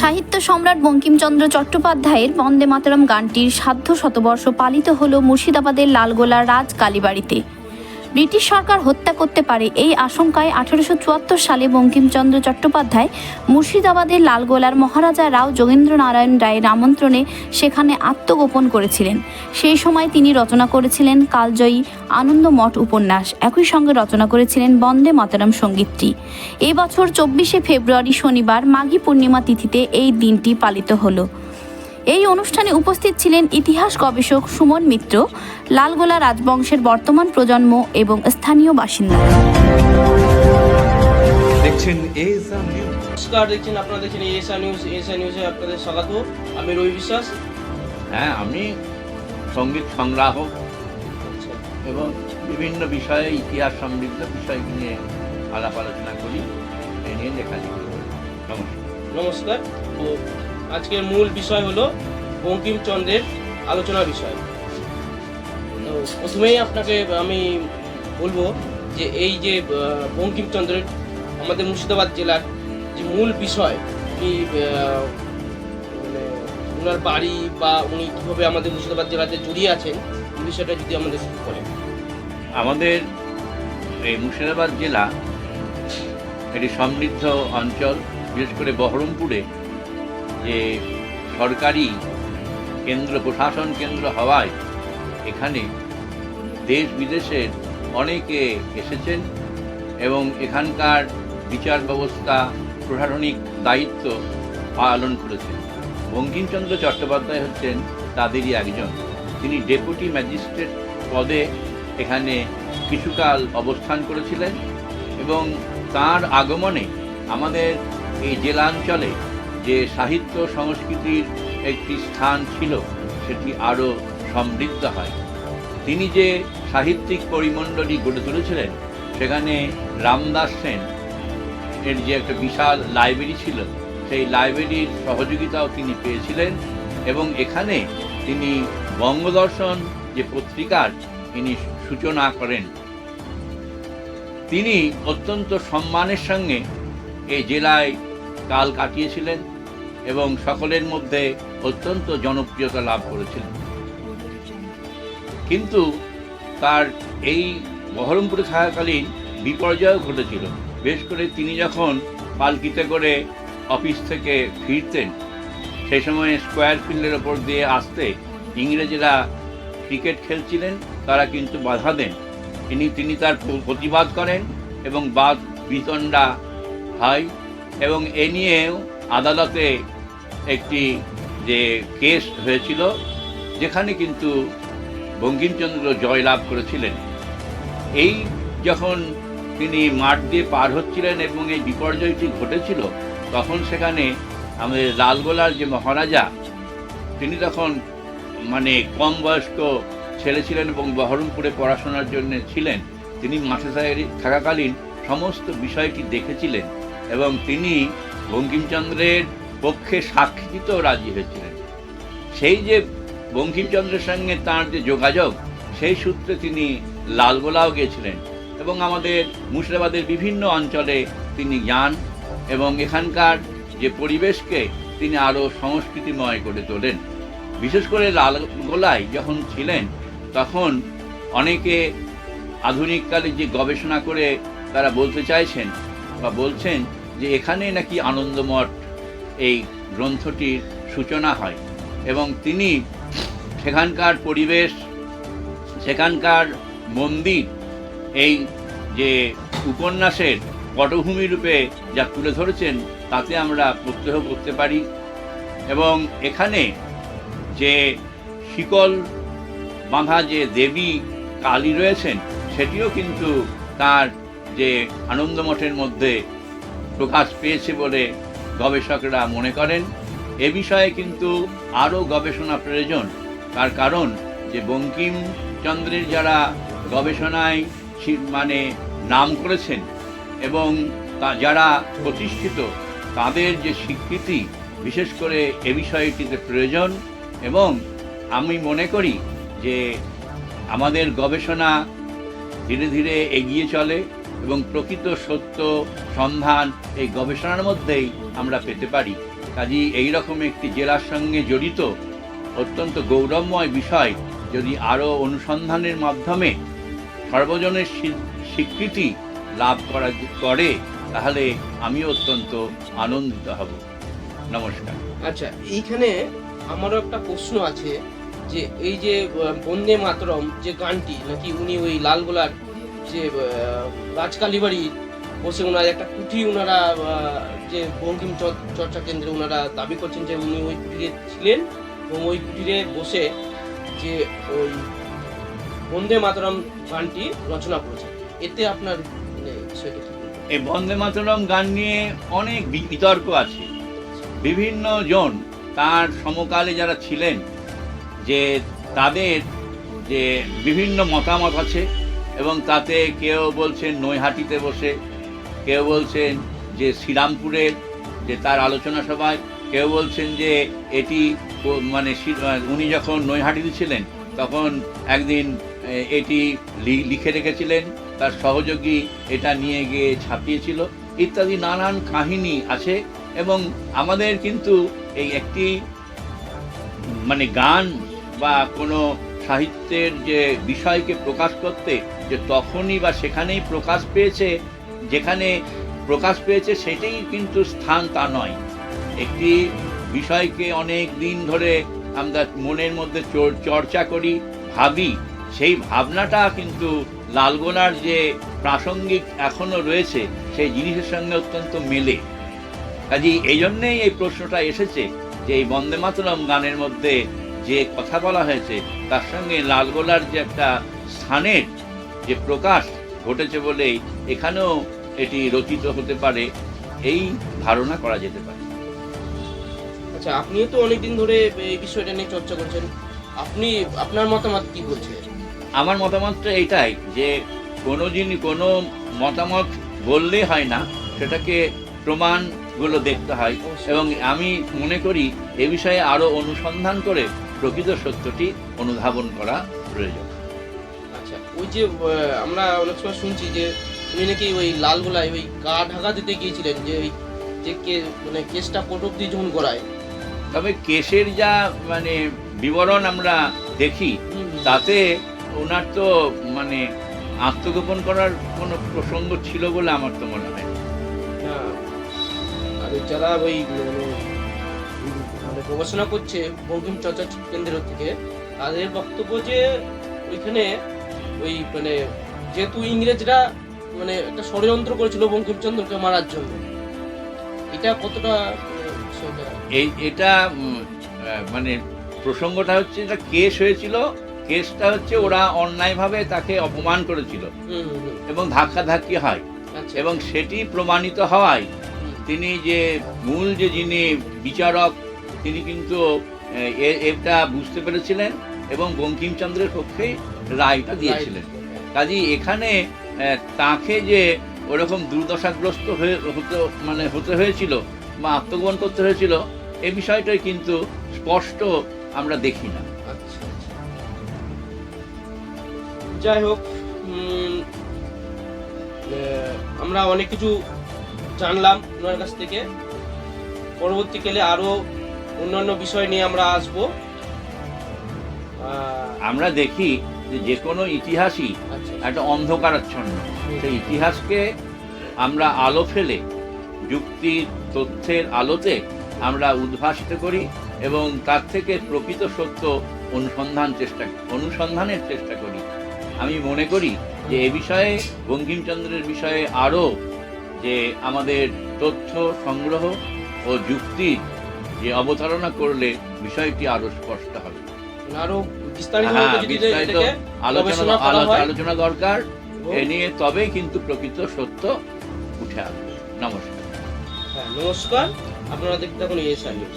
সাহিত্য সম্রাট বঙ্কিমচন্দ্র চট্টোপাধ্যায়ের বন্দে মাতরম গানটির সাধ্য শতবর্ষ পালিত হল মুর্শিদাবাদের লালগোলা রাজ কালীবাড়িতে। ব্রিটিশ সরকার হত্যা করতে পারে এই আশঙ্কায় আঠারোশো সালে বঙ্কিমচন্দ্র চট্টোপাধ্যায় মুর্শিদাবাদের লালগোলার মহারাজা রাও যোগেন্দ্র নারায়ণ রায়ের আমন্ত্রণে সেখানে আত্মগোপন করেছিলেন। সেই সময় তিনি রচনা করেছিলেন কালজয়ী আনন্দমঠ উপন্যাস। একই সঙ্গে রচনা করেছিলেন বন্দে মাতরম সঙ্গীতটি। এই বছর চব্বিশে ফেব্রুয়ারি শনিবার মাঘী পূর্ণিমা তিথিতে এই দিনটি পালিত হলো। এই অনুষ্ঠানে উপস্থিত ছিলেন ইতিহাস গবেষক সুমন মিত্র লালগোলা রাজবংশের বর্তমান প্রজন্ম এবং স্থানীয় বাসিন্দা। দেখছেন নমস্কার দেখছেন আপনারা দেখছেন এসআ নিউজ এসআ নিউজে আপনাদের স্বাগত। আমি রবি বিশ্বাস। হ্যাঁ আমি সংগীত সংগ্রাহক এবং বিভিন্ন বিষয়ে ইতিহাস সমৃদ্ধ বিষয় নিয়ে আলাপ আলোচনা করি। এ নিয়ে লেখালেখি করি নমস্কার। নমস্কার। আজকের মূল বিষয় হলো বঙ্কিমচন্দ্রের আলোচনা বিষয়। তো প্রথমেই আপনাকে আমি বলব যে এই যে বঙ্কিমচন্দ্রের আমাদের মুর্শিদাবাদ জেলার যে মূল বিষয়, কি মানে ওনার বাড়ি বা উনি কীভাবে আমাদের মুর্শিদাবাদ জেলাতে জড়িয়ে আছেন, এই বিষয়টা যদি আমাদের বলেন। আমাদের এই মুর্শিদাবাদ জেলা একটি সমৃদ্ধ অঞ্চল, বিশেষ করে বহরমপুরে যে সরকারি কেন্দ্র, প্রশাসন কেন্দ্র হওয়ায় এখানে দেশ বিদেশের অনেকে এসেছেন এবং এখানকার বিচার ব্যবস্থা, প্রশাসনিক দায়িত্ব পালন করেছেন। বঙ্কিমচন্দ্র চট্টোপাধ্যায় হচ্ছেন তাদেরই একজন। তিনি ডেপুটি ম্যাজিস্ট্রেট পদে এখানে কিছুকাল অবস্থান করেছিলেন এবং তার আগমনে আমাদের এই জেলাঞ্চলে যে সাহিত্য সংস্কৃতির একটি স্থান ছিল, সেটি আরও সমৃদ্ধ হয়। তিনি যে সাহিত্যিক পরিমণ্ডলী গড়ে তুলেছিলেন, সেখানে রামদাস সেন এর যে একটা বিশাল লাইব্রেরি ছিল, সেই লাইব্রেরির সহযোগিতাও তিনি পেয়েছিলেন এবং এখানে তিনি বঙ্গদর্শন যে পত্রিকার তিনি সূচনা করেন। তিনি অত্যন্ত সম্মানের সঙ্গে এই জেলায় কাল কাটিয়েছিলেন। এবং সকলের মধ্যে অত্যন্ত জনপ্রিয়তা লাভ করেছিলেন। কিন্তু তার এই বহরমপুরে থাকাকালীন বিপর্যয় ঘটেছিল। বেশ করে তিনি যখন পালকিতে করে অফিস থেকে ফিরতেন সেই সময় স্কোয়ার ফিল্ডের ওপর দিয়ে আসতে ইংরেজরা ক্রিকেট খেলছিলেন, তারা কিন্তু বাধা দেন। তিনি তিনি তার প্রতিবাদ করেন এবং বাদ, বিতণ্ডা হয় এবং এ নিয়েও আদালতে একটি যে কেস হয়েছিল, যেখানে কিন্তু বঙ্কিমচন্দ্র জয়লাভ করেছিলেন। এই যখন তিনি মাঠ দিয়ে পার হচ্ছিলেন এবং এই বিপর্যয়টি ঘটেছিল, তখন সেখানে আমাদের লালগোলার যে মহারাজা, তিনি তখন মানে কম বয়স্ক ছেলে ছিলেন এবং বহরমপুরে পড়াশোনার জন্য ছিলেন। তিনি মাঠে থাকাকালীন সমস্ত বিষয়টি দেখেছিলেন এবং তিনি বঙ্কিমচন্দ্রের পক্ষে সাক্ষী দিতেও রাজি হয়েছিলেন। সেই যে বঙ্কিমচন্দ্রের সঙ্গে তার যে যোগাযোগ, সেই সূত্রে তিনি লালগোলাও গিয়েছিলেন এবং আমাদের মুর্শিদাবাদের বিভিন্ন অঞ্চলে তিনি যান এবং এখানকার যে পরিবেশকে তিনি আরও সংস্কৃতিময় করে তোলেন। বিশেষ করে লালগোলায় যখন ছিলেন, তখন অনেকে আধুনিককালে যে গবেষণা করে তারা বলতে চাইছেন বা বলছেন যে এখানে নাকি আনন্দমঠ এই গ্রন্থটির সূচনা হয়। এবং তিনি সেখানকার পরিবেশ, সেখানকার মন্দির, এই যে উপন্যাসের পটভূমি রূপে যা তুলে ধরেছেন, তাতে আমরা প্রত্যহ করতে পারি। এবং এখানে যে শিকল বাঁধা যে দেবী কালী রয়েছেন, সেটিও কিন্তু তার যে আনন্দমঠের মধ্যে প্রকাশ পেয়েছে বলে গবেষকরা মনে করেন। এ বিষয়ে কিন্তু আরও গবেষণা প্রয়োজন। তার কারণ যে বঙ্কিমচন্দ্রের যারা গবেষণায় মানে নাম করেছেন এবং তা, যারা প্রতিষ্ঠিত, তাদের যে স্বীকৃতি, বিশেষ করে এ বিষয়টিতে প্রয়োজন এবং আমি মনে করি যে আমাদের গবেষণা ধীরে ধীরে এগিয়ে চলে। এবং প্রকৃত সত্য, সন্ধান এই গবেষণার মধ্যেই আমরা পেতে পারি। কাজেই এই রকম একটি জেলার সঙ্গে জড়িত অত্যন্ত গৌরবময় বিষয়, যদি আরও অনুসন্ধানের মাধ্যমে সর্বজনের স্বীকৃতি লাভ করা, করে, তাহলে আমি অত্যন্ত আনন্দিত হব। নমস্কার। আচ্ছা এইখানে আমারও একটা প্রশ্ন আছে যে, এই যে বন্দে মাতরম যে গানটি, নাকি উনি ওই লালগোলার যে আহ, রাজকালীবাড়ি বসে ওনার একটা কুঠি ওনারা যে বঙ্কিম চর্চা কেন্দ্রে ওনারা দাবি করছেন যে উনি ওই কুটিরে ছিলেন এবং ওই কুটিরে বসে যে ওই বন্দে মাতরম গানটি রচনা করেছেন এতে আপনার মানে? এই বন্দে মাতরম গান নিয়ে অনেক বিতর্ক আছে বিভিন্ন জন তার সমকালে যারা ছিলেন যে তাদের যে বিভিন্ন মতামত আছে এবং তাতে কেউ বলছেন নৈহাটিতে বসে, কেউ বলছেন যে শ্রীরামপুরের যে তার আলোচনা সভায়, কেউ বলছেন যে এটি মানে উনি যখন নৈহাটিতে ছিলেন, তখন একদিন এটি লিখে রেখেছিলেন, তার সহযোগী এটা নিয়ে গিয়ে ছাপিয়েছিল, ইত্যাদি নানান কাহিনী আছে এবং আমাদের কিন্তু এই একটি মানে গান বা কোনো সাহিত্যের যে বিষয়কে প্রকাশ করতে, যে তখনই বা সেখানেই প্রকাশ পেয়েছে, যেখানে প্রকাশ পেয়েছে সেটাই কিন্তু স্থান তা নয়। একটি বিষয়কে অনেক দিন ধরে আমরা মনের মধ্যে চর- চর্চা করি, ভাবি। সেই ভাবনাটা কিন্তু লালগোলার যে প্রাসঙ্গিক এখনও রয়েছে, সেই জিনিসের সঙ্গে অত্যন্ত মেলে। কাজী এই জন্যেই এই প্রশ্নটা এসেছে যে এই বন্দে মাতরম গানের মধ্যে যে কথা বলা হয়েছে তার সঙ্গে লালগোলার যে একটা স্থানের যে প্রকাশ ঘটেছে বলেই এখানেও এটি রচিত হতে পারে এই ধারণা করা যেতে পারে। আচ্ছা আপনিও তো অনেকদিন ধরে এই বিষয়টা নিয়ে চর্চা করছেন। আপনি আপনার মতামত কি বলছে আমার মতামতটা এটাই যে কোনো জিনিস কোনো মতামত বললেই হয় না সেটাকে প্রমাণগুলো দেখতে হয়। এবং আমি মনে করি এ বিষয়ে আরও অনুসন্ধান করে প্রকৃত সত্যটি অনুধাবন করা প্রয়োজন। আচ্ছা ওই যে আমরা অনেক সময় শুনছি যে উনি নাকি ওই লালগোলায় ওই গা ঢাকা দিতে গিয়েছিলেন যে ওই যে কে মানে কেসটা কোর্ট অব্দি যখন করায় তবে কেসের যা মানে বিবরণ আমরা দেখি তাতে ওনার তো মানে আত্মগোপন করার কোনো প্রসঙ্গ ছিল বলে আমার তো মনে হয় না। হ্যাঁ। আর যারা ওই মানে গবেষণা করছে বঙ্কিম চর্চা কেন্দ্র থেকে। তাদের বক্তব্য যে ওইখানে ওই মানে যেহেতু ইংরেজরা মানে একটা ষড়যন্ত্র করেছিল বঙ্কিমচন্দ্রকে মারার জন্য এটা কতটা মানে, এই এটা মানে প্রসঙ্গটা হচ্ছে এটা কেস হয়েছিল কেসটা হচ্ছে ওরা অন্যায়ভাবে তাকে অপমান করেছিল এবং ধাক্কাধাক্কি হয়। আচ্ছা। এবং সেটি প্রমাণিত হওয়ায় তিনি যে মূল যে যিনি বিচারক তিনি কিন্তু এটা বুঝতে পেরেছিলেন এবং বঙ্কিমচন্দ্রের পক্ষে রায়টা দিয়েছিলেন কাজী এখানে তাকে যে ওরকম দুর্দশাগ্রস্ত হয়ে, হতে মানে হতে হয়েছিল বা আত্মগোপন করতে হয়েছিল, এ বিষয়টাই কিন্তু স্পষ্ট আমরা দেখি না। যাই হোক আমরা অনেক কিছু জানলাম ওনার কাছ থেকে পরবর্তীকালে আরও অন্যান্য বিষয় নিয়ে আমরা আসব। আমরা দেখি যে যে কোনো ইতিহাসই আচ্ছা। একটা অন্ধকারাচ্ছন্ন। সেই ইতিহাসকে আমরা আলো ফেলে যুক্তি তথ্যের আলোতে আমরা উদ্ভাসিত করি এবং তার থেকে প্রকৃত সত্য অনুসন্ধান চেষ্টা অনুসন্ধানের চেষ্টা করি। আমি মনে করি যে এ বিষয়ে বঙ্কিমচন্দ্রের বিষয়ে আরও যে আমাদের তথ্য সংগ্রহ ও যুক্তির যে অবতারণা করলে বিষয়টি আরও স্পষ্ট হবে। আরও বিস্তারিত হ্যাঁ, আলোচনা আলোচনা দরকার। এ নিয়ে তবে কিন্তু প্রকৃত সত্য উঠে আসবে। নমস্কার। হ্যাঁ নমস্কার। আপনারা দেখতে থাকুন এস নিউজ